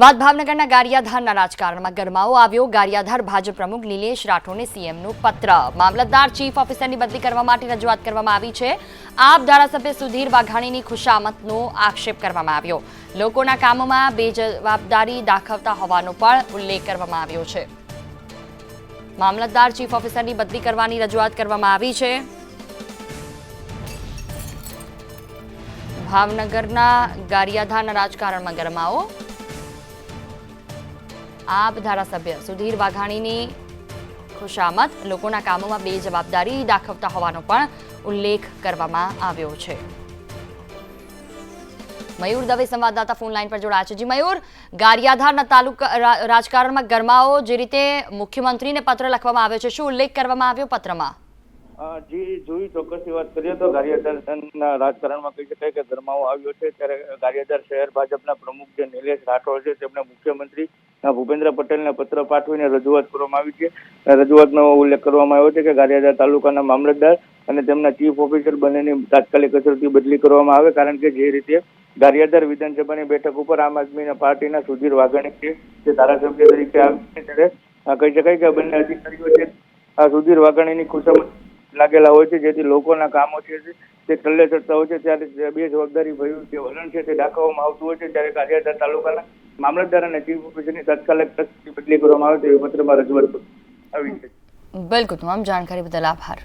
વાત ભાવનગરના ગારિયાધારના રાજકારણમાં ગરમાવો આવ્યો. ગારિયાધાર ભાજપ પ્રમુખ નિલેશ રાઠોડને સીએમનું પત્ર. મામલતદાર ચીફ ઓફિસરની બદલી કરવા માટે રજૂઆત કરવામાં આવી છે. આપ ધારાસભ્ય સુધીર વાઘાણીની ખુશામતનો આક્ષેપ કરવામાં આવ્યો. લોકોના કામોમાં બેજવાબદારી દાખવતા હોવાનો પણ ઉલ્લેખ કરવામાં આવ્યો છે. મામલતદાર ચીફ ઓફિસરની બદલી કરવાની રજૂઆત કરવામાં આવી છે. ભાવનગરના ગારિયાધારના રાજકારણમાં ગરમાવો. આપ ધારાસભ્ય સુધીર વાઘાણીની ખુશામત, લોકોના કામોમાં બેજવાબદારી દાખવતા હોવાનો પણ ઉલ્લેખ કરવામાં આવ્યો છે. મયુર દવે સંવાદદાતા ફોન લાઈન પર જોડાયા છે. જી મયુર ગારિયાધારના તાલુકા રાજકારણમાં ગરમાવો જે રીતે મુખ્યમંત્રીને પત્ર લખવામાં આવ્યો છે, શું ઉલ્લેખ કરવામાં આવ્યો પત્રમાં? જી, જોઈ ચોક્કસની વાત કરીએ તો ગારિયાધારના રાજકારણમાં કહી શકાય કે ગરમાવો આવ્યો છે? ત્યારે ગારિયાધાર શહેર ભાજપના પ્રમુખ જે નિલેશ રાઠોડ છે, તેમણે મુખ્યમંત્રી ભૂપેન્દ્ર પટેલને પત્ર પાઠવીને રજૂઆત કરવામાં આવી છે. રજૂઆતનો ઉલ્લેખ કરવામાં આવ્યો છે કે ગારિયાધાર તાલુકાના મામલતદાર અને તેમના ચીફ ઓફિસર બંનેની તાત્કાલિક અસરથી બદલી કરવામાં આવે, કારણ કે જે રીતે ગારિયાધાર વિધાનસભાની બેઠક ઉપર આમ આદમી પાર્ટીના સુધીર વાઘાણી છે, જે ધારાસભ્ય તરીકે આવ્યા છે, ત્યારે કહી શકાય કે બંને અધિકારીઓ છે, આ સુધીર વાઘાણીની ખુશામત લાગેલા હોય છે, જેથી લોકોના કામો છે તે ટલ્લે ચડતા હોય છે, ત્યારે બે જવાબદારી ભર્યું જે વલણ છે તે દાખવવામાં આવતું હોય છે, ત્યારે ગારિયાધાર તાલુકાના મામલતદાર અને ચીફ ઓફિસરની તાત્કાલિક બદલી કરવામાં આવે તેવી પત્રમાં રજૂઆત આવી છે. બિલકુલ તમામ જાણકારી બદલ આભાર.